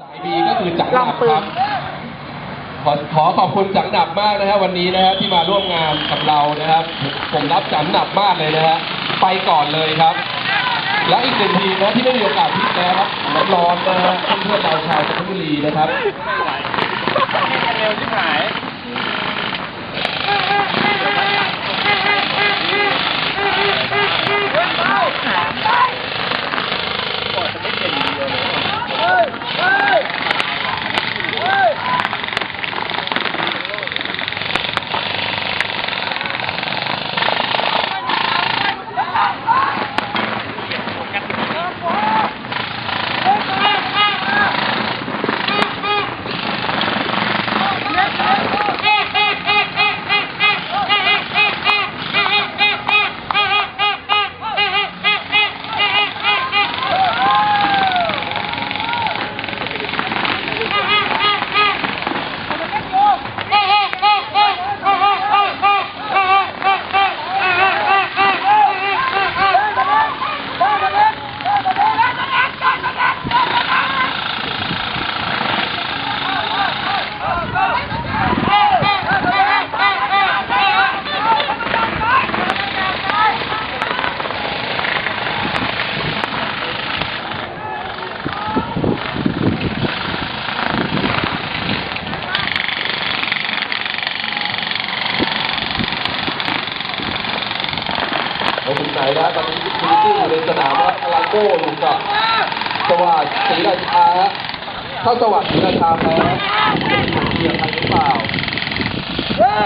สายบีก็คือจังหนับลำปืคนรับขอขอขอบคุณจังหนับมากนะครับวันนี้นะฮะที่มาร่วมงานกับเรานะครับผมรับจังหนับมากเลยนะฮะไปก่อนเลยครับ และอีกหนึ่งทีมนะที่ไม่มีโอกาสพลิกนะครับน้ำร้อนนะฮะเพื่อนๆเราชาวจันทบุรีนะครับ เร็วที่หา เราถึงไหนแล้วตอนนี้คุณที่อยู่ในสนามแล้วอลาโก้อยู่กับสวัสดิ์ศรีราชาฮะถ้าสวัสดิ์ศรีราชาแพ้เกียร์ใครหรือเปล่า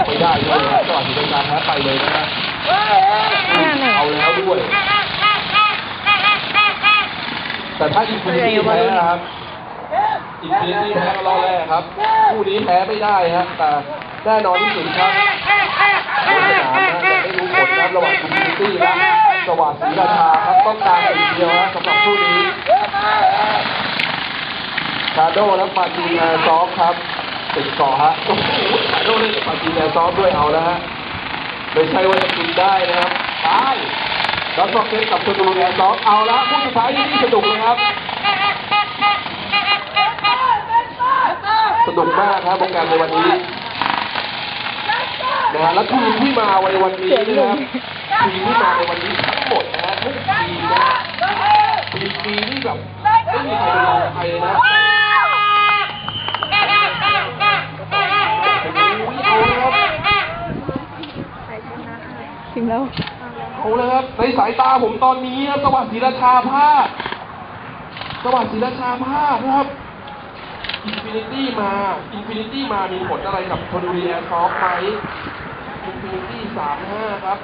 ไม่ได้เลยนะสวัสดิ์ศรีราชาแพ้ไปเลยนะฮะเอาแล้วด้วยแต่ถ้าอินฟินิตี้แพ้นะครับอินฟินิตี้แพ้รอบแรกครับ คู่นี้แพ้ไม่ได้ฮะแต่แน่นอนที่สุดครับ ผลนะครับระหว่างอินฟินิตี้และสวัสดิ์ศรีราชาครับต้องการสิ่งเดียวนะสำหรับคู่นี้ชาโดและปาจีนแอร์ซอฟครับติดเกาะฮะโอ้โหชาโดเล่นปาจีนแอร์ซอฟด้วยเอาแล้วฮะไม่ใช่ว่าจะกินได้นะครับตายแล้วก็เก็ตกับชนบุรีแอร์ซอฟเอาละคู่สุดท้ายนี่สนุกเลยครับสนุกมากครับโปรแกรมในวันนี้ นะฮะและทีมที่มาในวันนี้นะครับทีมที่มาในวันนี้ทั้งหมดนะฮะทุกทีมนะฮะทีมปีนี่แบบไม่มีใครเป็นรองใครเลยนะโอ้โหเอาเลยครับถึงแล้วเอาเลยครับในสายตาผมตอนนี้นะสวัสดิ์ศรีราชาพลาดสวัสดิ์ศรีราชาพลาดนะครับอินฟินิตี้มา อินฟินิตี้มามีผลอะไรกับชนบุรีแอร์ซอฟต์ไหม คูที่สามห้าครับ